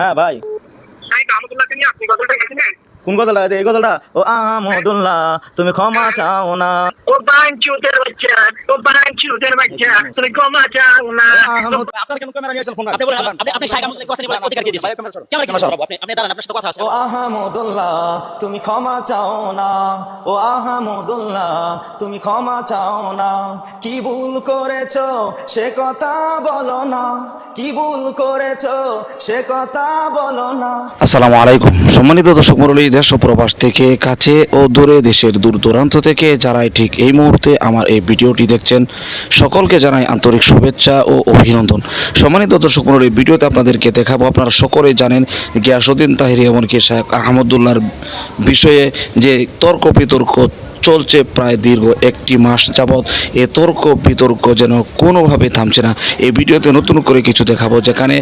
হ্যাঁ ভাই। আপনি গজলটা গেছিলেন কোন গজলটা এই গজলটা? ও আহমদুল্লাহ তুমি ক্ষমা চাও না। ও বাঞ্চুতের বাচ্চা ও বাঞ্চুতের বাচ্চা তুমি ক্ষমা চাও না। আহমদ আপনার কেন ক্যামেরা নিয়েছেন ফোন আপনি বলেন আপনি আপনি শাইখ আহমদের কথা নিয়ে অধিকার কে দিয়েছে ভাই, ক্যামেরা সরাও। ক্যামেরা ক্যামেরা সরাবো? আপনি আপনি দাঁড়ান আপনার সাথে কথা আছে। ও আহমদুল্লাহ তুমি ক্ষমা চাও না। ও আহমদুল্লাহ তুমি ক্ষমা চাও না। কি ভুল করেছ সে কথা বলো না। কি ভুল করেছ সে কথা বলো না। আসসালামু আলাইকুম। সম্মানিত দর্শক মণ্ডলী দেশ প্রবাস থেকে কাছে ও দূরে দেশের দূর দূরান্ত থেকে যারাই ঠিক এই মুহূর্তে আমার এই ভিডিওটি দেখছেন, সকলকে জানাই আন্তরিক শুভেচ্ছা ও অভিনন্দন। সম্মানিত দর্শক এই ভিডিওতে আপনাদেরকে দেখাবো, আপনারা সকলেই জানেন গিয়াসুদ্দিন তাহিরি এমনকি শেখ আহমদুল্লাহর বিষয়ে যে তর্ক বিতর্ক চলছে প্রায় দীর্ঘ একটি মাস যাবৎ, এ তর্ক বিতর্ক যেন কোনোভাবে থামছে না। এই ভিডিওতে নতুন করে কিছু দেখাবো, যেখানে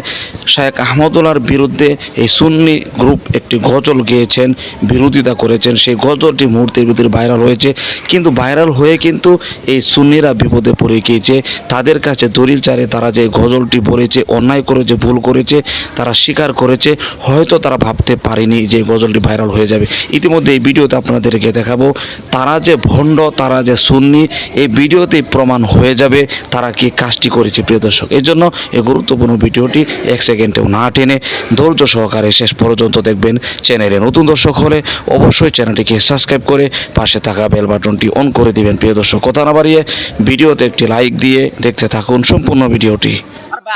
শায়েক আহমদুল্লাহর বিরুদ্ধে এই সুন্নি গ্রুপ একটি গজল গেয়েছেন, বিরোধিতা করেছেন। সেই গজলটি মুহূর্তের ভিতরে ভাইরাল হয়েছে, কিন্তু ভাইরাল হয়ে কিন্তু এই সুন্নিরা বিপদে পড়ে গিয়েছে। তাদের কাছে দলিল চারে তারা যে গজলটি বলেছে, অন্যায় করেছে, ভুল করেছে, তারা স্বীকার করেছে, হয়তো তারা ভাবতে পারেনি যে গজলটি ভাইরাল হয়ে যাবে। ইতিমধ্যে এই ভিডিওতে আপনাদেরকে দেখাবো, তারা যে ভণ্ড, তারা যে সুন্নি, এই ভিডিওতেই প্রমাণ হয়ে যাবে তারা কি কাজটি করেছে, প্রিয় দর্শক। এই জন্য এই গুরুত্বপূর্ণ ভিডিওটি এক সেকেন্ডেও না টেনে ধৈর্য সহকারে শেষ পর্যন্ত দেখবেন চ্যানেলে। নতুন দর্শক হলে অবশ্যই চ্যানেলটিকে সাবস্ক্রাইব করে পাশে থাকা বেল বাটনটি অন করে দিবেন, প্রিয় দর্শক। কথা না বাড়িয়ে ভিডিওতে একটি লাইক দিয়ে দেখতে থাকুন সম্পূর্ণ ভিডিওটি।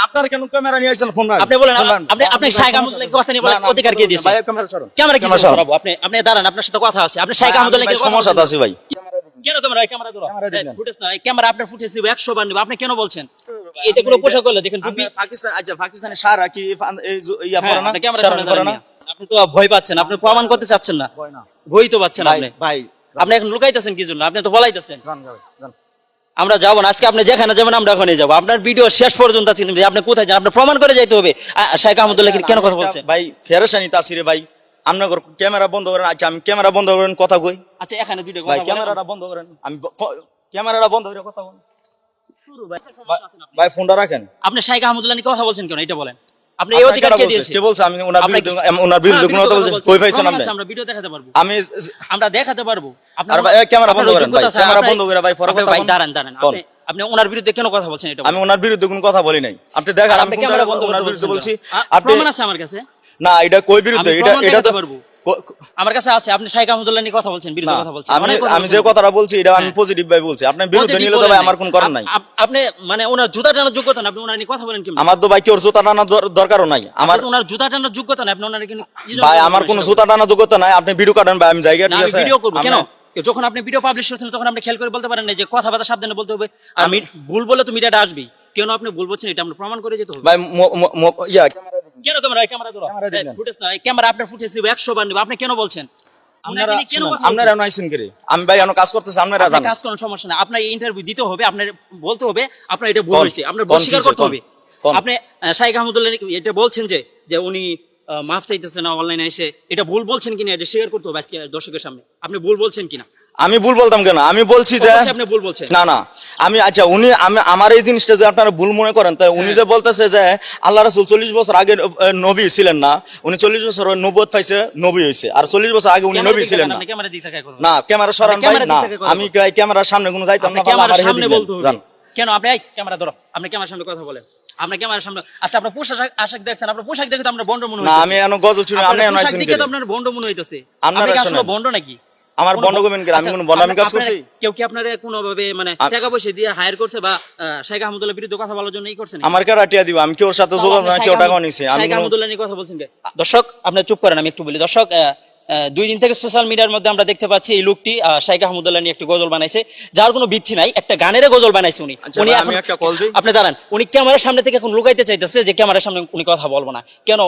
আপনার কেন ক্যামেরা নিয়েছেন ফোন আপনি বলেন আপনি আপনি শাইখ আহমদের কথা নিয়ে বলার অধিকার কে দিয়েছে ভাই ক্যামেরা ক্যামেরা কি। সরাবো। আপনি আপনি দাঁড়ান আপনার সাথে কথা আছে। আপনি শাইখ আহমদুল্লাহ ভাই, সমস্যাতে আছি ভাই। কেন ক্যামেরা ক্যামেরা ধরো। ক্যামেরা ফুটেজ না ক্যামেরা আপনার ফুটেজ দিব 100 বার নিব। আপনি কেন বলছেন? এটা কোনো পোশাক করলে দেখেন টুপি পাকিস্তান আচ্ছা পাকিস্তানি সারা কি ইয়া পরে না? আপনি ক্যামেরা সামনে না? আপনি তো ভয় পাচ্ছেন আপনি প্রমাণ করতে চাচ্ছেন না। ভয় না। ভয় তো পাচ্ছেন ভাই আপনি। ভাই আপনি এখন লুকাইতেছেন কি জন্য? আপনি তো বলাইতেছেন। আমরা যাব না আজকে আপনি যেখানে যাবেন আমরা ওখানে যাব। আপনার ভিডিও শেষ পর্যন্ত আপনি কোথায় যান? আপনি প্রমাণ করে যাইতে হবে। আ, শাইখ আহমদুল্লাহ কেন কথা বলছেন ভাই ফেরেশানি তাসিরে ভাই। আপনার ক্যামেরা বন্ধ করেন আচ্ছা আমি ক্যামেরা বন্ধ করেন কথা কই? আচ্ছা এখানে দুইটা ভাই ক্যামেরাটা বন্ধ করেন। আমি ক্যামেরাটা বন্ধ করে কথা বলেন। ভাই, আপনার। ফোনটা রাখেন। আপনি শাইখ আহমদুল্লাহ কথা বলছেন কেন? এটা বলেন। আপনি এই অধিকার কে দিয়েছে কে বলছে? আমি ওনার বিরুদ্ধে ওনার বিরুদ্ধে হ্যাঁ, কোনো কথা বিরুদ্ধে বলছি। কই পাইছেন আপনি আমরা ভিডিও দেখাতে পারব আমি আমরা দেখাতে পারব। আপনার- আর ভাই, ক্যামেরা বন্ধ করেন, ভাই, ক্যামেরা বন্ধ করে, ভাই, পরে কথা ভাই, দাঁড়ান দাঁড়ান। আপনি আপনি ওনার বিরুদ্ধে কেন কথা বলছেন এটা আমি ওনার বিরুদ্ধে কোনো কথা বলি নাই। আপনি দেখেন আমি ক্যামেরা বন্ধ ওনার বিরুদ্ধে বলছি। আপনি প্রমাণ আছে আমার কাছে। না এটা কই বিরুদ্ধে? এটা এটা তো আমার কাছে আছে আপনি শাইখ আহমদুল্লাহ নিয়ে কথা বলছেন বিরুদ্ধে কথা বলছেন। আমি আমি যে কথাটা বলছি এটা আমি হ্যাঁ। পজিটিভ ভাই বলছি। আপনার বিরুদ্ধে নিলে তো ভাই আমার কোন কারণ নাই। আপনি মানে ওনার জুতা টানার যোগ্যতা না আপনি ওনার নিয়ে কথা বলেন কি আমার তো ভাই কেউ জুতা টানার দরকারও নাই। আমার ওনার জুতা টানার যোগ্যতা না আপনি ওনার কিন্তু ভাই আমার কোনো জুতা টানার যোগ্যতা নাই। আপনি ভিডিও কাটেন ভাই আমি জায়গা ঠিক আছে? ভিডিও করব। কেন? যখন আপনি ভিডিও পাবলিশ করছেন তখন আপনি খেয়াল করে বলতে পারেন না যে কথাবার্তা সাবধানে বলতে হবে। আর মি- ভুল বলে তো মিডিয়াটা আসবেই। কেন আপনি ভুল বলছেন এটা আমরা প্রমাণ করে যেতে হবে। ভাই ইয়া কেন ক্যামেরা ক্যামেরা ধরো। ফুটেজ না ক্যামেরা আপনার ফুটেজ দিব 100 বার নিব। আপনি কেন বলছেন? আপনারা ওনাকে নিয়ে কেন শুনুন, কথা আপনারা বলছেন? করে? আমি ভাই কাজ করতেছি আপনারা জানেন। কাজ করার সমস্যা না আপনার ইন্টারভিউ দিতে হবে আপনার বলতে হবে আপনার এটা ভুল হয়েছে। আপনার স্বীকার করতে হবে। আপনি শাইখ আহমদুল্লাহ এটা বলছেন যে যে উনি মাফ চাইতেছে না অনলাইনে এসে। এটা ভুল বলছেন কিনা এটা স্বীকার করতে হবে আজকে দর্শকের সামনে। আপনি ভুল বলছেন কিনা? আমি ভুল বলতাম কেন? আমি বলছি যে আপনি ভুল বলছেন। না না। আমি আচ্ছা উনি আমি আমার এই জিনিসটা যে আপনারা ভুল মনে করেন তাই উনি যে বলতেছে যে আল্লাহ রাসূল চল্লিশ বছর আগে নবী ছিলেন না উনি চল্লিশ বছর নবুয়ত পাইছে নবী হয়েছে আর চল্লিশ বছর আগে উনি নবী ছিলেন না। না ক্যামেরা সরান ভাই না। আমি ক্যামেরার সামনে কোনো যাইতাম না আমার সামনে বলতে কেন? আপনি এই ক্যামেরা ধরো। আপনি ক্যামেরার সামনে কথা বলেন। আপনি ক্যামেরার সামনে আচ্ছা আপনার পোশাক আশাক দেখছেন আপনার পোশাক দেখে তো আপনার বন্ড মনে না। আমি এন গজল আপনার এন দেখে তো আপনার বন্ড মনে হইতেছে। আপনারা আপনি আসলে বন্ড নাকি? আমার কোনো বন্ড ব- করবেন কি? আমি আচ্ছা, কোনো বন্ডামি কাজ করছি? কেউ কি আপনার কোনো ভাবে মানে টাকা পয়সা দিয়ে হায়ার করছে বা শেখ আহমদুল্লাহ বিরুদ্ধে কথা বলার জন্য এই করছেন আমার কেউ টিয়া দিব আমি কেউ সাথে যোগাযোগ না কেউ টাকা নিছে আমি শেখ আহমদুল্লাহ নিয়ে কথা বলছেন কে? দর্শক আপনি চুপ করেন আমি একটু বলি দর্শক দুই দিন থেকে সোশ্যাল মিডিয়ার মধ্যে আমরা দেখতে পাচ্ছি এই লোকটি আহ, শাইখ আহমদুল্লাহ নিয়ে একটি গজল বানাইছে যার কোনো ভিত্তি নাই একটা গানের গজল বানাইছে উনি আচ্ছা, উনি এখন আমি একটা call দিই। আপনি দাঁড়ান উনি ক্যামেরার সামনে থেকে এখন লুকাইতে চাইতেছে যে ক্যামেরার সামনে উনি কথা বলব না কেন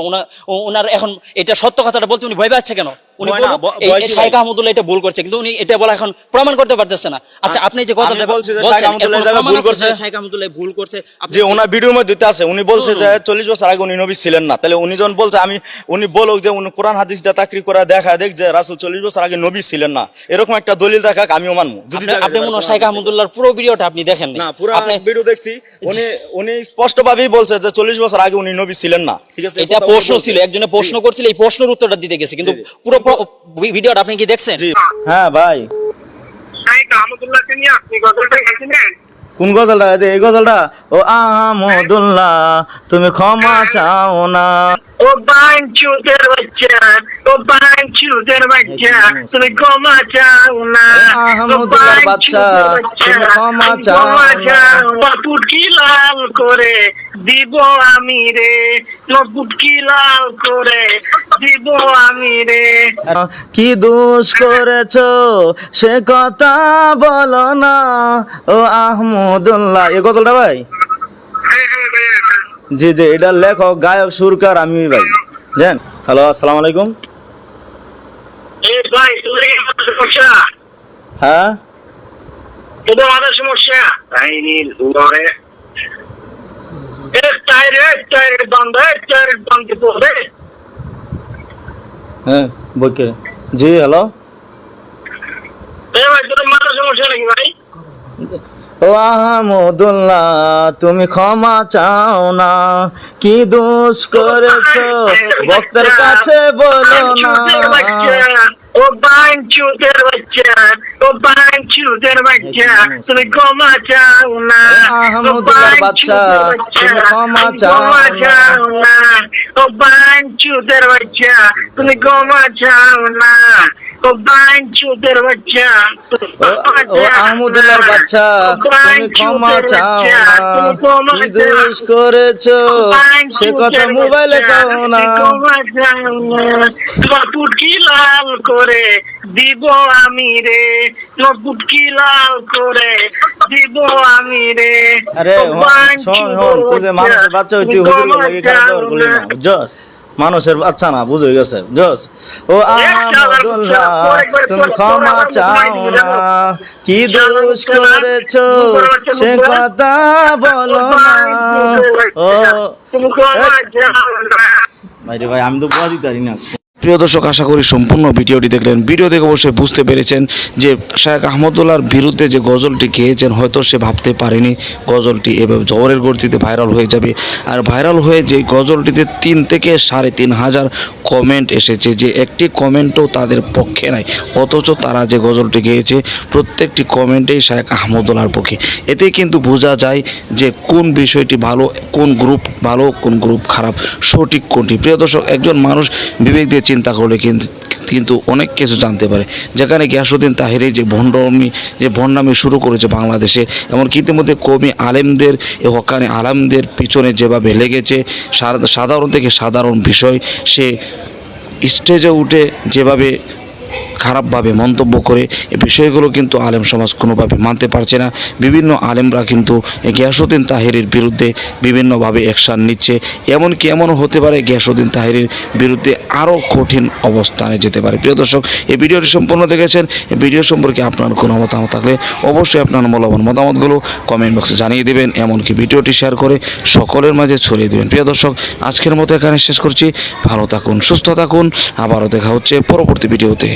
ওনার এখন এটা সত্য কথাটা বলতে উনি ভয় পাচ্ছে কেন উনি না, বলুক, ব- এই- ভয় এই কি শাইখ আহমদুল্লাহ এটা ভুল করছে কিন্তু উনি এটা বলা এখন প্রমাণ করতে পারতেছে না। আচ্ছা আপনি যে কথা আমি বলছি যে শাইখ আহমদুল্লাহ এই জায়গায় ভুল করছে। শাইখ আহমদুল্লাহ ভুল করছে। যে ওনার ভিডিওর মধ্যে আছে উনি বলছে যে চল্লিশ বছর আগে উনি নবী ছিলেন না। তাহলে উনি যখন বলছে আমি উনি বলুক যে উনি কোরআন হাদিস দিয়ে তাকরি করে দেখা দেখ যে রাসুল চল্লিশ বছর আগে নবী ছিলেন না। এরকম একটা দলিল দেখাক আমিও মানবো। যদি আপনি- মনে শাইখ আহমদুল্লাহর পুরো ভিডিওটা আপনি দেখেন না পুরো ভিডিও দেখছি। উনি উনি স্পষ্ট ভাবেই বলছে যে চল্লিশ বছর আগে উনি নবী ছিলেন না। ঠিক আছে? এটা প্রশ্ন ছিল একজনে প্রশ্ন করছিল এই প্রশ্নের উত্তরটা দিতে গেছে কিন্তু প্র- ভিডিওটা আপনি কি দেখছেন? হ্যাঁ ভাই। কোন গজলটা? এই গজলটা? ও আহমদুল্লাহ তুমি ক্ষমা চাও না। ও বাঞ্চুদের বাচ্চা ও বাঞ্চুদের বাচ্চা তুমি ক্ষমা চাও না। ও আহমদুল্লাহর বাচ্চা, তুমি ক্ষমা চাও পুটকি লাল করে দিব আমি রে? পুটকি লাল করে দিব আমি রে? কি দোষ করেছ? সে কথা বলো না। ও আহমদুল্লাহ। এ গজলটা ভাই? হ্যাঁ, হ্যাঁ, ভাইয়া। জি জি এটা লেখক গায়ক সুরকার আমি ভাই। জান হ্যালো আসসালামু আলাইকুম। হ্যাঁ? তোদের মাথা সমস্যা? তাই নীল বান্ধে হ্যাঁ বইকে। জি হ্যালো। ভাই তোদের মাথা সমস্যা নাকি ভাই? ও আহমদুল্লাহ তুমি ক্ষমা চাও না। কি দোষ করেছ? ভক্তের কাছে বলো না। ও বাঞ্চুদের বাচ্চা ও বাঞ্চুদের বাচ্চা তুমি ক্ষমা চাও না। ও বাচ্চা, তুমি ক্ষমা চাও না। না। ও বাঞ্চুদের বাচ্চা তুমি ক্ষমা চাও না। ও বাঞ্চুদের বাচ্চা ও- ও আহমদুল্লাহর বাচ্চা তুমি ক্ষমা চাও না। কি দোষ করেছ? সে কথা মোবাইলে কও না। তোমার পুটকি লাল করে দিব আমি রে। তোমার পুটকি লাল করে দিব আমি রে। আরে শোন শোন তুই যে মানুষের বাচ্চা হইতে হুজুর লাগে খারাপ ব্যবহার করলি না। জস মানুষের বাচ্চা না বুঝে গেছে। জস ও আহমদুল্লাহ তুমি ক্ষমা চাও না। কি দোষ করেছ? সে কথা বলো না। ও তুমি ক্ষমা চাও না। ভাই আমি তো বুঝা দিতে না। প্রিয় দর্শক, আশা করি সম্পূর্ণ ভিডিওটি দেখলেন। ভিডিও দেখে অবশ্যই বুঝতে পেরেছেন যে শেখ আহমদুল্লাহর বিরুদ্ধে যে গজলটি গেয়েছেন, হয়তো সে ভাবতে পারেনি গজলটি এভাবে জবরের গর্তিতে ভাইরাল হয়ে যাবে। আর ভাইরাল হয়ে যে গজলটিতে তিন থেকে সাড়ে তিন হাজার কমেন্ট এসেছে যে একটি কমেন্টও তাদের পক্ষে নাই, অথচ তারা যে গজলটি গেয়েছে, প্রত্যেকটি কমেন্টেই শেখ আহমদুল্লাহর পক্ষে। এতে কিন্তু বোঝা যায় যে কোন বিষয়টি ভালো, কোন গ্রুপ ভালো, কোন গ্রুপ খারাপ, সঠিক কোনটি। প্রিয় দর্শক, একজন মানুষ বিবেক দিয়ে চিন্তা করলে কিন্তু কিন্তু অনেক কিছু জানতে পারে। যেখানে গিয়াসুদ্দিন তাহিরি যে ভণ্ডামি যে ভণ্ডামি শুরু করেছে বাংলাদেশে, এমনকি ইতিমধ্যে কবি আলেমদের এ হকানি আলেমদের পিছনে যেভাবে লেগেছে সাধারণ থেকে সাধারণ বিষয়, সে স্টেজে উঠে যেভাবে খারাপভাবে মন্তব্য করে এই বিষয়গুলো কিন্তু আলেম সমাজ কোনোভাবে মানতে পারছে না। বিভিন্ন আলেমরা কিন্তু গিয়াসুদ্দিন তাহিরের বিরুদ্ধে বিভিন্নভাবে অ্যাকশান নিচ্ছে। এমনকি এমনও হতে পারে গিয়াসুদ্দিন তাহিরের বিরুদ্ধে আরও কঠিন অবস্থানে যেতে পারে। প্রিয় দর্শক, এই ভিডিওটি সম্পূর্ণ দেখেছেন। এই ভিডিও সম্পর্কে আপনার কোনো মতামত থাকলে অবশ্যই আপনার মূল্যবান মতামতগুলো কমেন্ট বক্সে জানিয়ে দেবেন। এমনকি ভিডিওটি শেয়ার করে সকলের মাঝে ছড়িয়ে দেবেন। প্রিয় দর্শক, আজকের মতো এখানে শেষ করছি। ভালো থাকুন, সুস্থ থাকুন। আবারও দেখা হচ্ছে পরবর্তী ভিডিওতে।